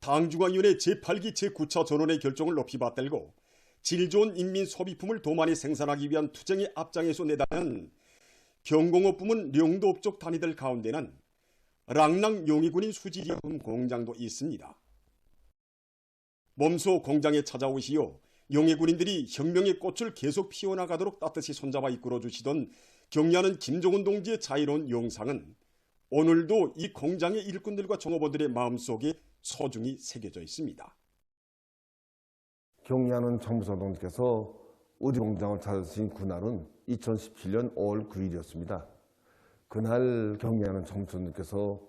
당중앙위원회 제8기 제9차 전원의 결정을 높이 받들고 질 좋은 인민 소비품을 더 많이 생산하기 위한 투쟁의 앞장에서 내다는 경공업 부문 령도업 쪽 단위들 가운데는 랑랑 용의군인 수지제품 공장도 있습니다. 몸소 공장에 찾아오시어 용의군인들이 혁명의 꽃을 계속 피워나가도록 따뜻히 손잡아 이끌어주시던 경리하는 김종훈 동지의 자유로운 영상은 오늘도 이 공장의 일꾼들과 종업원들의 마음속에 소중히 새겨져 있습니다. 경리하는 청부서동님께서 우리 공장을 찾으신 그날은 2017년 5월 9일이었습니다. 그날 경리하는 청부서동님께서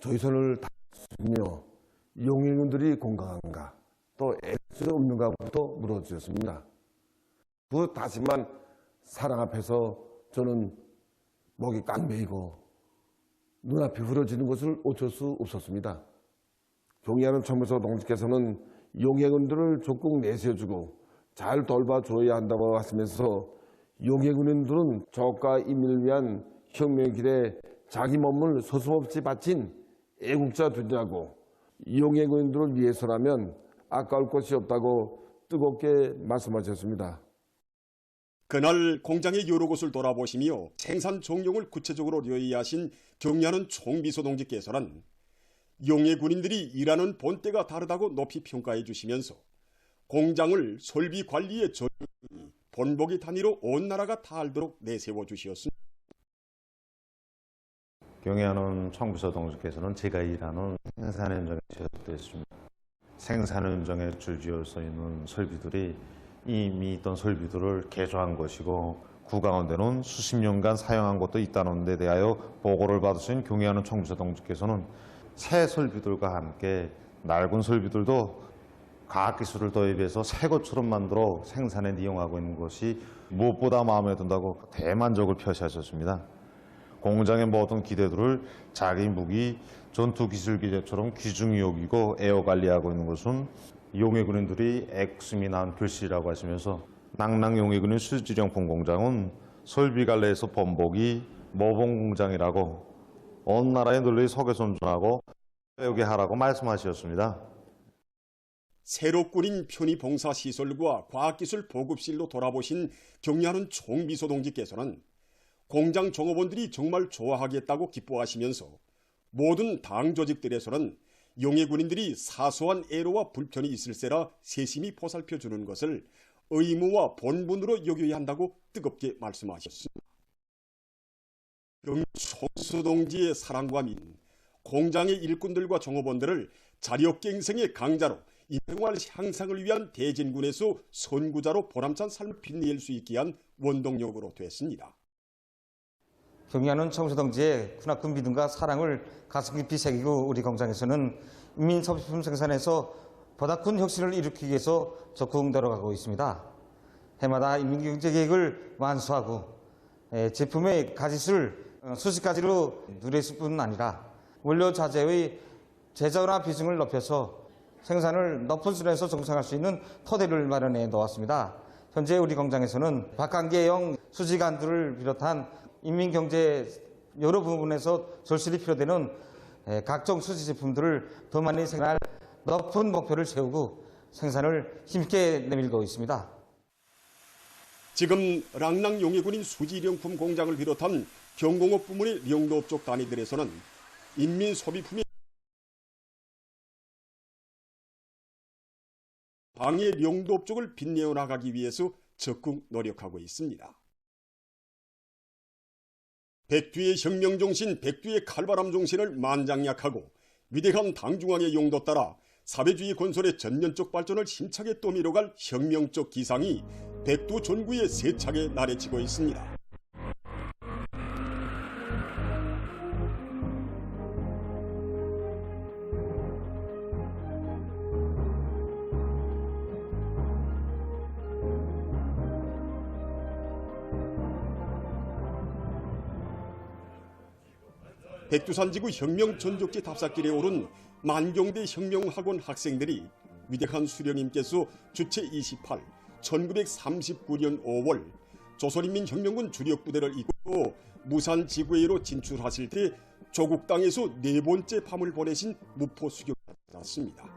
저희 손을 다쓰며 용인군들이 건강한가 또 애수 없는가부터 물어주셨습니다. 그 다시만 사랑 앞에서 저는 목이 깡 메이고 눈앞이 흐려지는 것을 어쩔 수 없었습니다. 경리하는 청부서 동지께서는 용해군들을 적극 내세워주고 잘 돌봐줘야 한다고 하시면서 용해군인들은 적과 인민을 위한 혁명의 길에 자기 몸을 서슴없이 바친 애국자 되냐고 용해군인들을 위해서라면 아까울 것이 없다고 뜨겁게 말씀하셨습니다. 그날 공장의 여러 곳을 돌아보시며 생산 종용을 구체적으로 요의하신 경리하는 총비서 동지께서는 용해 군인들이 일하는 본때가 다르다고 높이 평가해 주시면서 공장을 설비 관리의 전 본보기 단위로 온 나라가 다 알도록 내세워 주시었습니다. 경애하는 청부서 동지께서는 제가 일하는 생산 현장에 지었습니다. 생산 현장에 줄지어 서 있는 설비들이 이미 있던 설비들을 개조한 것이고 구 가운데는 수십 년간 사용한 것도 있다는 데 대하여 보고를 받으신 경애하는 청부서 동지께서는 새 설비들과 함께 낡은 설비들도 과학기술을 도입해서 새 것처럼 만들어 생산에 이용하고 있는 것이 무엇보다 마음에 든다고 대만족을 표시하셨습니다. 공장의 모든 기대들을 자기 무기, 전투기술 기재처럼 귀중히 여기고 에어 관리하고 있는 것은 용해 군인들이 액숨이 난 글씨라고 하시면서 낭낭 용해 군인 수지령품 공장은 설비관리에서 본보기 모범 공장이라고 온 나라의 널리 속에 존중하고 배우게 하라고 말씀하셨습니다. 새로 꾸린 편의봉사시설과 과학기술 보급실로 돌아보신 경리하는 총비서 동지께서는 공장 종업원들이 정말 좋아하겠다고 기뻐하시면서 모든 당 조직들에서는 용해 군인들이 사소한 애로와 불편이 있을세라 세심히 보살펴 주는 것을 의무와 본분으로 여겨야 한다고 뜨겁게 말씀하셨습니다. 총수 동지의 사랑과 민, 공장의 일꾼들과 종업원들을 자력갱생의 강자로 인생활 향상을 위한 대진군에서 선구자로 보람찬 삶을 빛낼 수 있게 한 원동력으로 됐습니다. 경의하는 청소동지의 군악군 믿음과 사랑을 가슴 깊이 새기고 우리 공장에서는 인민 소비품 생산에서 보다 큰 혁신을 일으키기 위해서 적극 노력하고 있습니다. 해마다 인민경제계획을 완수하고 제품의 가짓을 어, 수십 가지로 누렸을 뿐 아니라 원료 자재의 제조나 비중을 높여서 생산을 높은 수준에서 정상할 수 있는 토대를 마련해 놓았습니다. 현재 우리 공장에서는 박한계형 수지관들을 비롯한 인민경제 여러 부분에서 절실히 필요되는 각종 수지 제품들을 더 많이 생산할 높은 목표를 세우고 생산을 힘있게 내밀고 있습니다. 지금 랑랑 용해군인 수지령품 공장을 비롯한 경공업 부문의 명도업 쪽 단위들에서는 인민 소비품의 방해 명도업 쪽을 빛내어 나가기 위해서 적극 노력하고 있습니다. 백두의 혁명정신, 백두의 칼바람 정신을 만장약하고 위대한 당중앙의 용도 따라 사회주의 건설의 전면적 발전을 힘차게 떠밀어갈 혁명적 기상이 백두 전구에 세차게 나래치고 있습니다. 백두산지구 혁명 전족지 답사길에 오른 만경대 혁명학원 학생들이 위대한 수령님께서 주체 28, 1939년 5월 조선인민혁명군 주력부대를 이끌고 무산 지구회로 진출하실 때 조국 땅에서 네 번째 밤을 보내신 무포 수교 돌아왔습니다.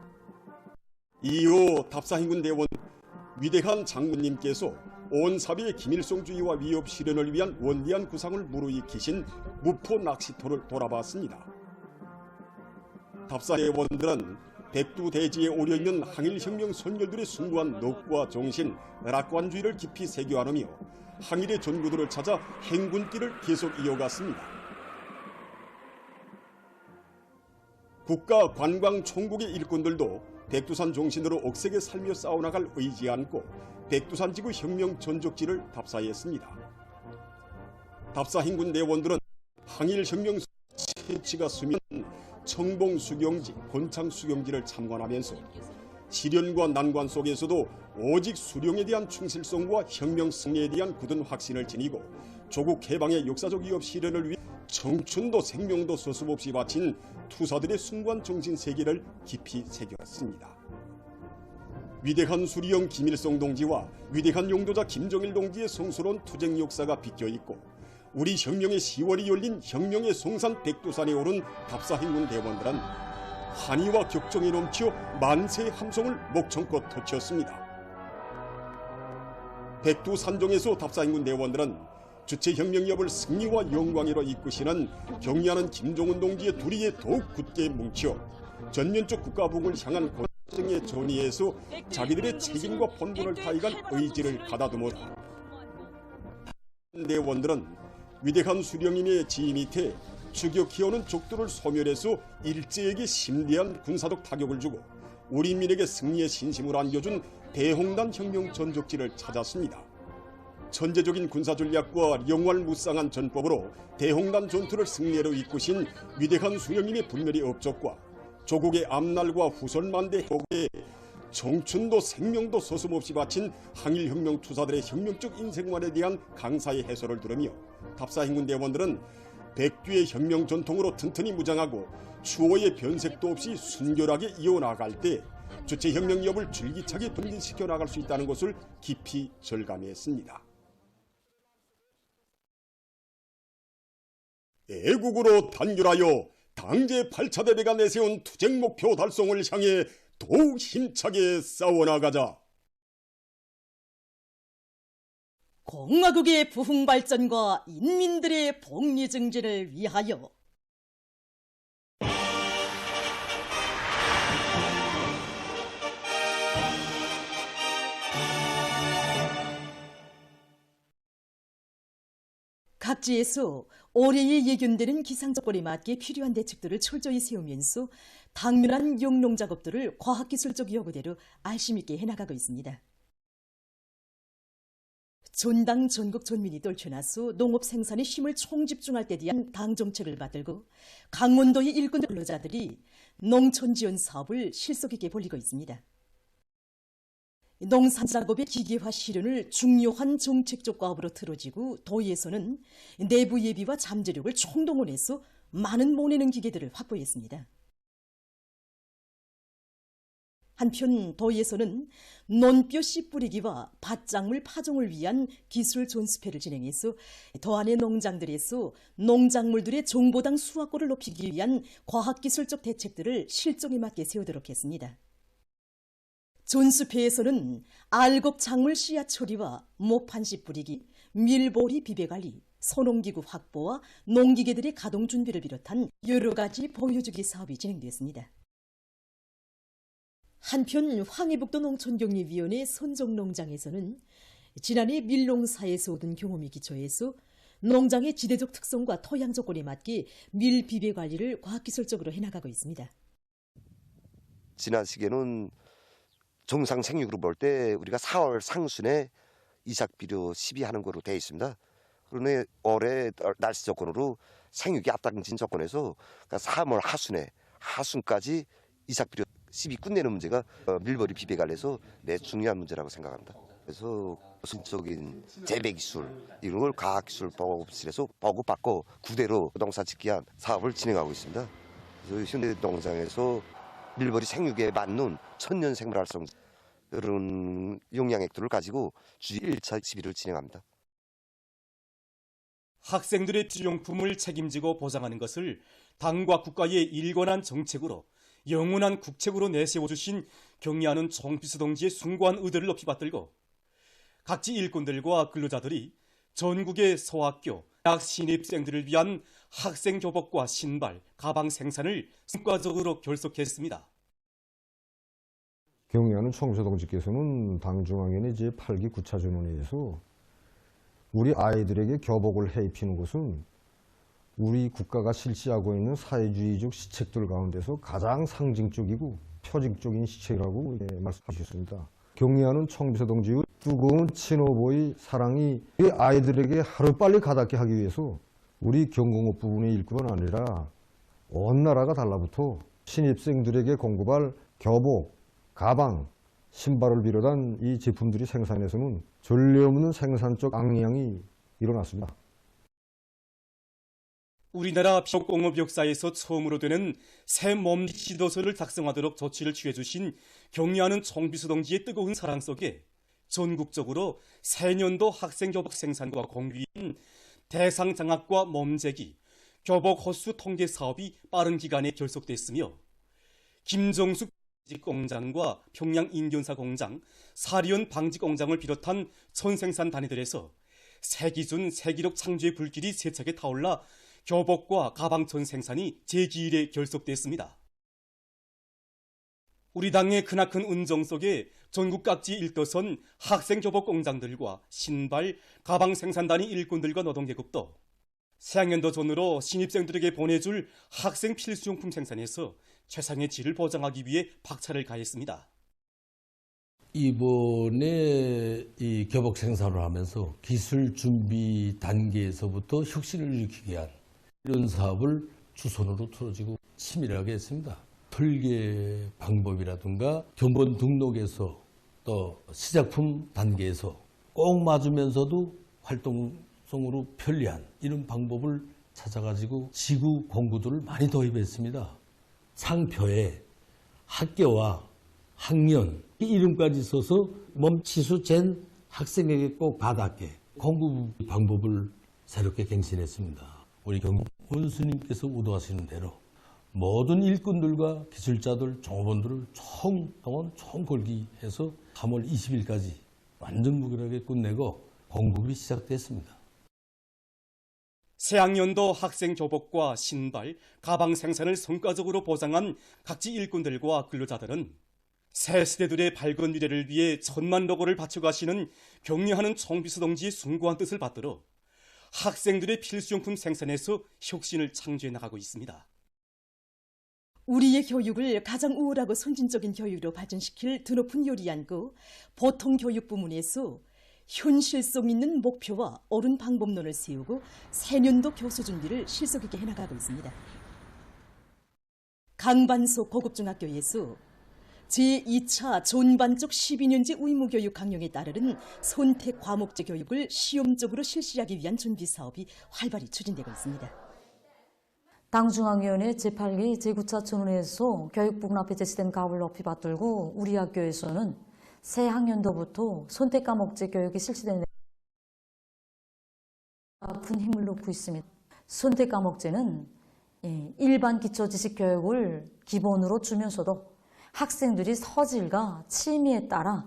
이후 답사행군 대원 위대한 장군님께서 온 사회의 김일성주의와 위협 실현을 위한 원대한 구상을 무르익히신 무포 낚시터를 돌아봤습니다. 답사 대 원들은 백두대지에 오려있는 항일혁명 선열들의 숭고한 넋과 정신, 낙관주의를 깊이 안으며 항일의 전구들을 찾아 행군길을 계속 이어갔습니다. 국가 관광 총국의 일꾼들도 백두산 종신으로 억세게 살며 싸워나갈 의지 않고 백두산 지구 혁명 전적지를 답사했습니다. 답사 행군 대원들은 항일 혁명 채취가 수면 청봉 수경지, 본창 수경지를 참관하면서 시련과 난관 속에서도 오직 수령에 대한 충실성과 혁명 승리에 대한 굳은 확신을 지니고 조국 해방의 역사적 위협 실현을 위해 청춘도 생명도 서슴없이 바친 투사들의 숭고한 정신 세계를 깊이 새겼습니다. 위대한 수리형 김일성 동지와 위대한 용도자 김정일 동지의 성스러운 투쟁 역사가 비껴 있고 우리 혁명의 10월이 열린 혁명의 송산 백두산에 오른 답사행군 대원들은 한의와 격정이 넘치어 만세의 함성을 목청껏 터치었습니다. 백두산정에서 답사행군 대원들은 주체혁명협을 승리와 영광으로 이끄시는 경리하는 김종은 동지의 둘이에 더욱 굳게 뭉쳐 전면적 국가복을 향한 고정의 전의에서 자기들의 책임과 본분을 다해간 의지를 가다듬었다. 대원들은 위대한 수령님의 지휘 밑에 추격해오는 적들을 소멸해서 일제에게 심대한 군사적 타격을 주고 우리 민에게 승리의 신심을 안겨준 대홍단 혁명 전적지를 찾았습니다. 천재적인 군사 전략과 영활 무쌍한 전법으로 대홍단 전투를 승리로 이끄신 위대한 수령님의 분별의 업적과 조국의 앞날과 후손만대 회복 에 청춘도 생명도 서슴없이 바친 항일혁명 투사들의 혁명적 인생관에 대한 강사의 해설을 들으며 답사행군 대원들은 백두의 혁명 전통으로 튼튼히 무장하고 추호의 변색도 없이 순결하게 이어나갈 때 주체혁명협을 줄기차게 분진시켜 나갈 수 있다는 것을 깊이 절감했습니다. 애국으로 단결하여 당제 8차 대대가 내세운 투쟁 목표 달성을 향해 더욱 힘차게 싸워나가자. 공화국의 부흥 발전과 인민들의 복리 증진을 위하여 각지에서 올해에 예견되는 기상조건에 맞게 필요한 대책들을 철저히 세우면서 당면한 영농 작업들을 과학기술적 요구대로 알심 있게 해나가고 있습니다. 전당 전국 전민이 떨쳐나서 농업 생산에 힘을 총집중할 때 대한 당 정책을 받들고 강원도의 일꾼 근로자들이 농촌 지원 사업을 실속 있게 벌리고 있습니다. 농산 작업의 기계화 실현을 중요한 정책적 과업으로 틀어지고 도에서는 내부 예비와 잠재력을 총동원해서 많은 모내는 기계들을 확보했습니다. 한편 도에서는 논뼈 씨 뿌리기와 밭작물 파종을 위한 기술 존수회를 진행해서 도안의 농장들에서 농작물들의 정보당 수확고를 높이기 위한 과학기술적 대책들을 실정에 맞게 세우도록 했습니다. 존수회에서는 알곡 작물 씨앗 처리와 모판씨 뿌리기, 밀보리 비배관리, 소농기구 확보와 농기계들의 가동 준비를 비롯한 여러 가지 보여주기 사업이 진행됐습니다. 한편 황해북도 농촌격리위원회 선정농장에서는 지난해 밀농사에서 얻은 경험이 기초해서 농장의 지대적 특성과 토양 조건에 맞게 밀 비배 관리를 과학기술적으로 해나가고 있습니다. 지난 시기에는 정상 생육으로 볼 때 우리가 4월 상순에 이삭 비료 시비하는 거로 되어 있습니다. 그러네 올해 날씨 조건으로 생육이 앞당진 조건에서 그러니까 3월 하순에 하순까지 이삭 비료 시비 끝내는 문제가 어, 밀버리 비배관에서 매 중요한 문제라고 생각합니다. 그래서 기술적인 재배 기술 이런 걸 과학 기술 보급실에서 보급받고 구대로 농사 짓기 위한 사업을 진행하고 있습니다. 그래서 현대 농장에서 밀버리 생육에 맞는 천년 생물 활성 이런 용량액들을 가지고 주 1차 시비를 진행합니다. 학생들의 필요용품을 책임지고 보장하는 것을 당과 국가의 일관한 정책으로 영원한 국책으로 내세워주신 경리하는 정비서 동지의 숭고한 의대를 높이 받들고 각지 일꾼들과 근로자들이 전국의 서학교, 대학 신입생들을 위한 학생 교복과 신발, 가방 생산을 성과적으로 결속했습니다. 경의하는 청소동지께서는 당중앙위원회 제8기 9차 전원회에서 우리 아이들에게 교복을 해 입히는 것은 우리 국가가 실시하고 있는 사회주의적 시책들 가운데서 가장 상징적이고 표징적인 시책이라고 예, 말씀하셨습니다. 경의하는 청비서 동지의 뜨거운 친어보의 사랑이 아이들에게 하루빨리 가닿게 하기 위해서 우리 경공업 부분의 일꾼은 아니라 온 나라가 달라붙어 신입생들에게 공급할 교복, 가방, 신발을 비롯한 이 제품들이 생산에서는 전례 없는 생산적 앙양이 일어났습니다. 우리나라 비옥공업 역사에서 처음으로 되는 새몸 지도서를 작성하도록 조치를 취해주신 경리하는 정비수 동지의 뜨거운 사랑 속에 전국적으로 새년도 학생 교복 생산과 공유인 대상 장학과 몸재기, 교복 호수 통계 사업이 빠른 기간에 결속됐으며 김정숙 공장과 평양 인견사 공장, 사리온 방직 공장을 비롯한 천생산 단위들에서 세기준 세기록 창조의 불길이 세차게 타올라 교복과 가방천 생산이 제2일에 결속됐습니다. 우리 당의 크나큰 운정 속에 전국 각지 일떠선 학생 교복 공장들과 신발, 가방 생산단위 일꾼들과 노동 계급도 새학년도 전으로 신입생들에게 보내줄 학생 필수용품 생산에서 최상의 질을 보장하기 위해 박차를 가했습니다. 이번에 이 교복 생산을 하면서 기술 준비 단계에서부터 혁신을 일으키게 한 이런 사업을 주선으로 틀어지고 치밀하게 했습니다. 설계 방법이라든가 견본 등록에서 또 시작품 단계에서 꼭 맞으면서도 활동성으로 편리한 이런 방법을 찾아가지고 지구 공구들을 많이 도입했습니다. 상표에 학교와 학년 이 이름까지 써서 몸치수 잰 학생에게 꼭 받았게 공부 방법을 새롭게 갱신했습니다. 우리 경 원수님께서 우도하시는 대로 모든 일꾼들과 기술자들, 종업원들을 총 동원 총 걸기해서 3월 20일까지 완전 무결하게 끝내고 공급이 시작됐습니다. 새학년도 학생 교복과 신발, 가방 생산을 성과적으로 보장한 각지 일꾼들과 근로자들은 새 세대들의 밝은 미래를 위해 천만 로고를 바쳐가시는 격려하는 총비서 동지의 숭고한 뜻을 받들어 학생들의 필수용품 생산에서 혁신을 창조해 나가고 있습니다. 우리의 교육을 가장 우월하고 선진적인 교육으로 발전시킬 드높은 요리안고 보통 교육 부문에서 현실성 있는 목표와 옳은 방법론을 세우고 새년도 교수 준비를 실속 있게 해나가고 있습니다. 강반소 고급중학교에서 제2차 존반적 12년제 의무교육 강령에 따르는 선택 과목제 교육을 시험적으로 실시하기 위한 준비 사업이 활발히 추진되고 있습니다. 당중앙위원회 제8기 제9차 전원회에서 교육부문 앞에 제시된 가업을 높이 받들고 우리 학교에서는 새 학년도부터 선택 과목제 교육이 실시되는 큰 힘을 놓고 있습니다. 선택 과목제는 예, 일반 기초 지식 교육을 기본으로 주면서도 학생들이 서질과 취미에 따라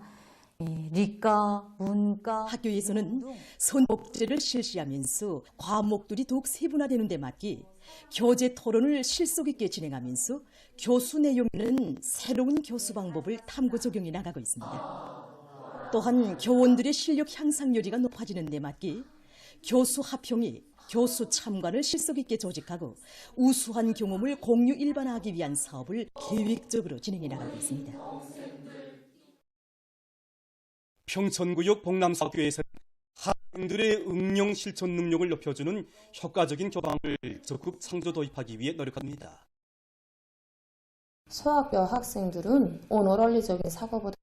예,理科, 문과 학교에서는 선복제를 실시하면서 과목들이 더욱 세분화되는 데 맞게 교재 토론을 실속 있게 진행하면서 교수 내용에는 새로운 교수 방법을 탐구 적용해 나가고 있습니다. 또한 교원들의 실력 향상률이가 높아지는 데 맞게 교수 합평이 교수 참관을 실속 있게 조직하고 우수한 경험을 공유 일반화하기 위한 사업을 계획적으로 진행해 나가고 있습니다. 평천구역 봉남사학교에서 학생들의 응용 실천 능력을 높여주는 효과적인 교방을 적극 창조 도입하기 위해 노력합니다. 소학교 학생들은 오너럴리적인 사고보다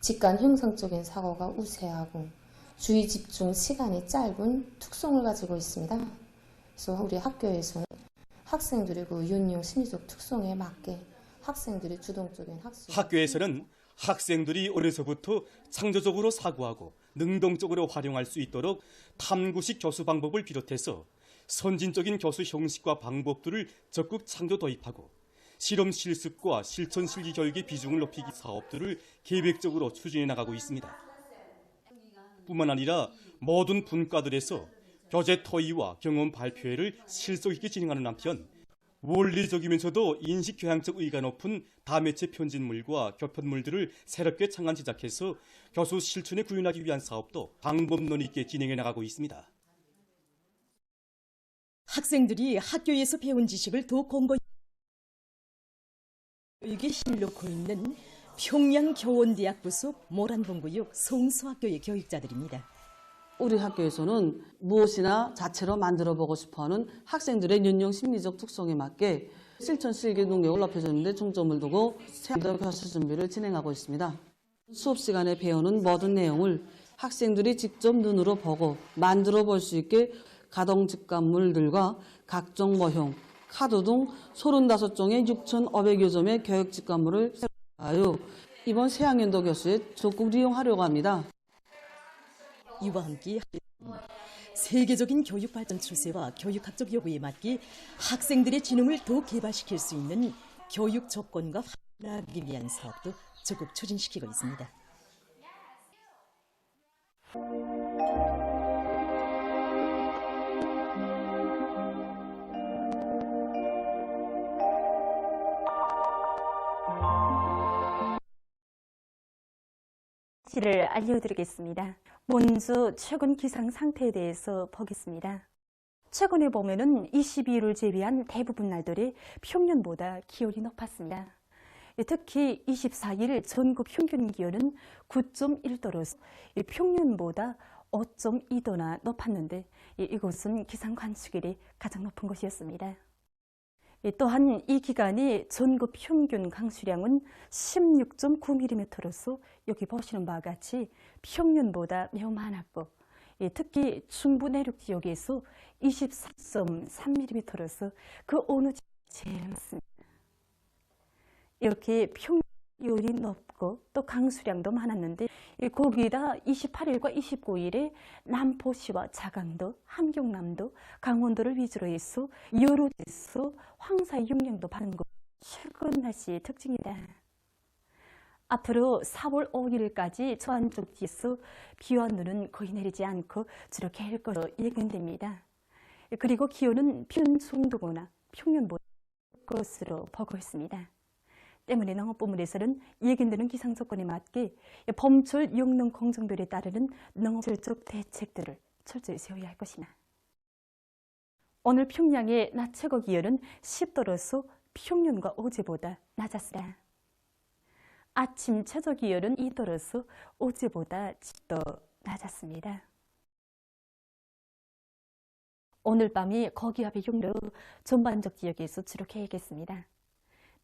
직관 형성적인 사고가 우세하고 주의 집중 시간이 짧은 특성을 가지고 있습니다. 그래서 우리 학교에서는 학생들의 그 윤용 심리적 특성에 맞게 학생들이 주동적인 학습 학교에서는 학생들이 어려서부터 창조적으로 사고하고 능동적으로 활용할 수 있도록 탐구식 교수 방법을 비롯해서 선진적인 교수 형식과 방법들을 적극 창조 도입하고 실험 실습과 실천 실기 교육의 비중을 높이기 사업들을 계획적으로 추진해 나가고 있습니다. 뿐만 아니라 모든 분과들에서 교재 토의와 경험 발표회를 실속 있게 진행하는 한편 원리적이면서도 인식 교양적 의의가 높은 다매체 편집물과 교편물들을 새롭게 창안 제작해서 교수 실천에 구현하기 위한 사업도 방법론 있게 진행해 나가고 있습니다. 학생들이 학교에서 배운 지식을 더 공부 교육에 힘을 놓고 있는 평양 교원대학 부속 모란봉구역 송수학교의 교육자들입니다. 우리 학교에서는 무엇이나 자체로 만들어 보고 싶어하는 학생들의 연령 심리적 특성에 맞게 실천 실기 능력을 높여주는 데 중점을 두고 세대 교수 준비를 진행하고 있습니다. 수업 시간에 배우는 모든 내용을 학생들이 직접 눈으로 보고 만들어 볼 수 있게 가동 직관물들과 각종 모형, 카드 등 35종의 6,500여 점의 교육 직관물을 하여 이번 새학년도 교수에 적극 이용하려고 합니다. 이와 함께 세계적인 교육 발전 추세와 교육학적 요구에 맞게 학생들의 지능을 더 개발시킬 수 있는 교육 조건과 확인하기 위한 사업도 적극 추진시키고 있습니다. 를 알려드리겠습니다. 먼저 최근 기상 상태에 대해서 보겠습니다. 최근에 보면은 22일을 제외한 대부분 날들이 평년보다 기온이 높았습니다. 특히 24일 전국 평균 기온은 9.1도로 평년보다 5.2도나 높았는데 이곳은 기상 관측일이 가장 높은 곳이었습니다. 또한 이 기간이 전국 평균 강수량은 16.9mm로서 여기 보시는 바와 같이 평년보다 매우 많았고 특히 중부 내륙 지역에서 24.3mm로서 그 어느 지역이 제일 많습니다. 이렇게 평 균이 높고 또 강수량도 많았는데 거기다 28일과 29일에 남포시와 자강도, 함경남도, 강원도를 위주로 해서 여러 지서 황사의 영향도 받은 것 최근 날씨의 특징이다. 앞으로 4월 5일까지 저한쪽 지수 비와 눈은 거의 내리지 않고 주로 개일 것으로 예견됩니다. 그리고 기온은 평균 정도거나 평년보다 것으로 보고 있습니다. 때문에 농업부문에서는 예견되는 기상 조건에 맞게 봄철 영농 공정별에 따르는 농업질적 대책들을 철저히 세워야 할 것이나 오늘 평양의 낮 최고 기온은 10도로서 평년과 어제보다 낮았습니다. 아침 최저 기온은 2도로서 어제보다 10도 낮았습니다. 오늘 밤이 거기압의 용로 전반적 지역에서 주로 계획했습니다.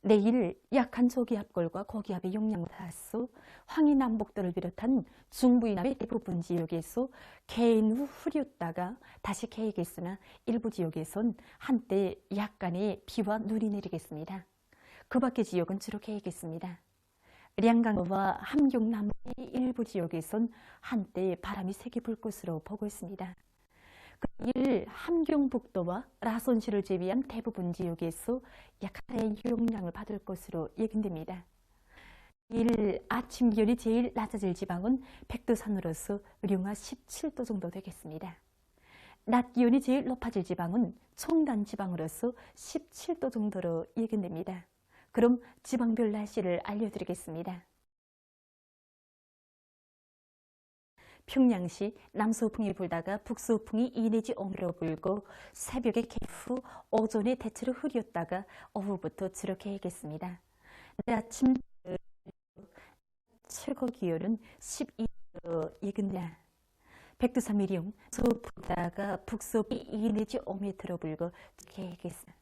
내일 약한 저기압골과 고기압의 영향을 받아서 황해 남북도를 비롯한 중부 이남의 대부분 지역에서 개인 후 흐렸다가 다시 개겠으나 일부 지역에선 한때 약간의 비와 눈이 내리겠습니다. 그 밖의 지역은 주로 개겠습니다. 량강과 함경남의 일부 지역에선 한때 바람이 세게 불 것으로 보고 있습니다. 일 함경북도와 라선시를 제외한 대부분 지역에서 약간의 용량을 받을 것으로 예견됩니다. 일 아침 기온이 제일 낮아질 지방은 백두산으로서 룡화 17도 정도 되겠습니다. 낮 기온이 제일 높아질 지방은 청단 지방으로서 17도 정도로 예견됩니다. 그럼 지방별 날씨를 알려드리겠습니다. 평양시 남서풍이 불다가 북서풍이 2 내지 5미로 불고 새벽에 개후 오전에 대체로 흐렸다가 오후부터 주로 개겠습니다. 아침 최고 기온은 12도 예근다. 백두산 미령 서부다가 북서풍이 2 내지 5m로 불고 개겠습니다.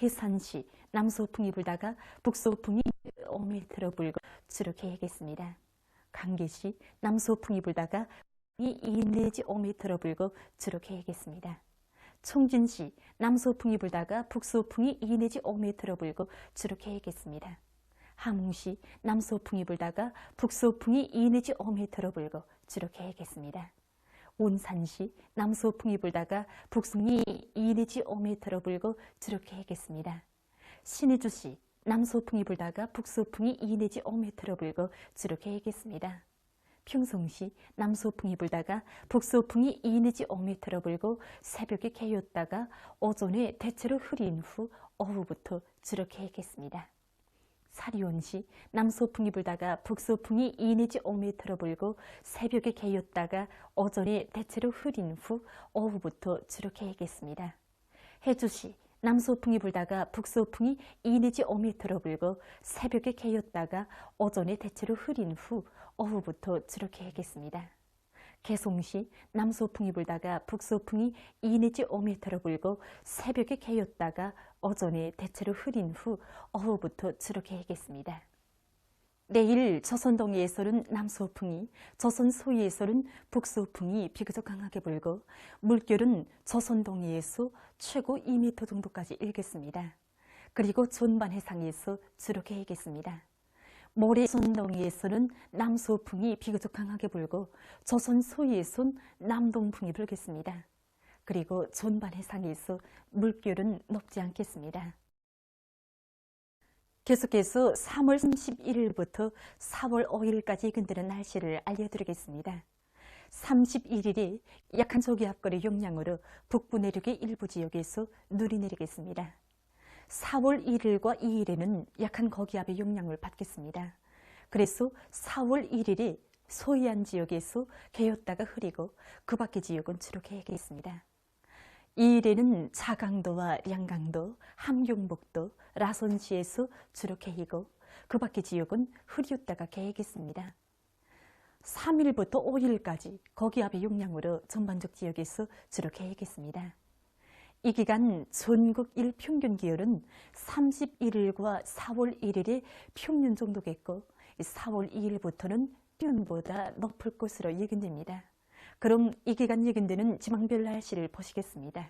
해산시 남서풍이 불다가 북서풍이 5m로 불고 주로 개겠습니다. 강계시 남소풍이 불다가 이2 내지 5m로 불고 주로 계획했습니다. 총진시 남소풍이 불다가 북소풍이 2 내지 5m로 불고 주로 계획했습니다. 함흥시 남소풍이 불다가 북소풍이 2 내지 5m로 불고 주로 계획했습니다. 온산시 남소풍이 불다가 북송이 2 내지 5m로 불고 주로 계획했습니다. 신의주시 남소풍이 불다가 북소풍이 2 내지 5m로 불고 주로 계획했습니다. 평송시 남소풍이 불다가 북소풍이 2 내지 5m로 불고 새벽에 개였다가 오전에 대체로 흐린 후 오후부터 주로 계획했습니다. 사리온시 남소풍이 불다가 북소풍이 2 내지 5m로 불고 새벽에 개였다가 오전에 대체로 흐린 후 오후부터 주로 계획했습니다. 해주시 남소풍이 불다가 북소풍이 2 내지 5m로 불고 새벽에 개였다가 오전에 대체로 흐린 후 오후부터 주로 계획했습니다. 개송시 남소풍이 불다가 북소풍이 2 내지 5m로 불고 새벽에 개였다가 오전에 대체로 흐린 후 오후부터 주로 계획했습니다. 내일 조선동해에서는 남소풍이, 조선 소위에서는 북소풍이 비교적 강하게 불고 물결은 조선동해에서 최고 2m 정도까지 일겠습니다. 그리고 존반 해상에서 주로 계획했습니다. 모레 조선동해에서는 남소풍이 비교적 강하게 불고 조선 소위에선 남동풍이 불겠습니다. 그리고 존반 해상에서 물결은 높지 않겠습니다. 계속해서 3월 31일부터 4월 5일까지 근대는 날씨를 알려드리겠습니다. 31일이 약한 저기압거리 용량으로 북부 내륙의 일부 지역에서 눈이 내리겠습니다. 4월 1일과 2일에는 약한 거기압의 용량을 받겠습니다. 그래서 4월 1일이 소이안 지역에서 개였다가 흐리고 그 밖의 지역은 주로 개겠습니다. 2일에는 자강도와 량강도, 함경북도, 라선시에서 주로 개이고 그 밖의 지역은 흐리었다가 개겠습니다. 3일부터 5일까지 거기압의 용량으로 전반적 지역에서 주로 개겠습니다. 이 기간 전국 일평균 기온은 31일과 4월 1일이 평균 정도겠고 4월 2일부터는 평균보다 높을 것으로 예견됩니다. 그럼 이 기간 예견되는 지방별 날씨를 보시겠습니다.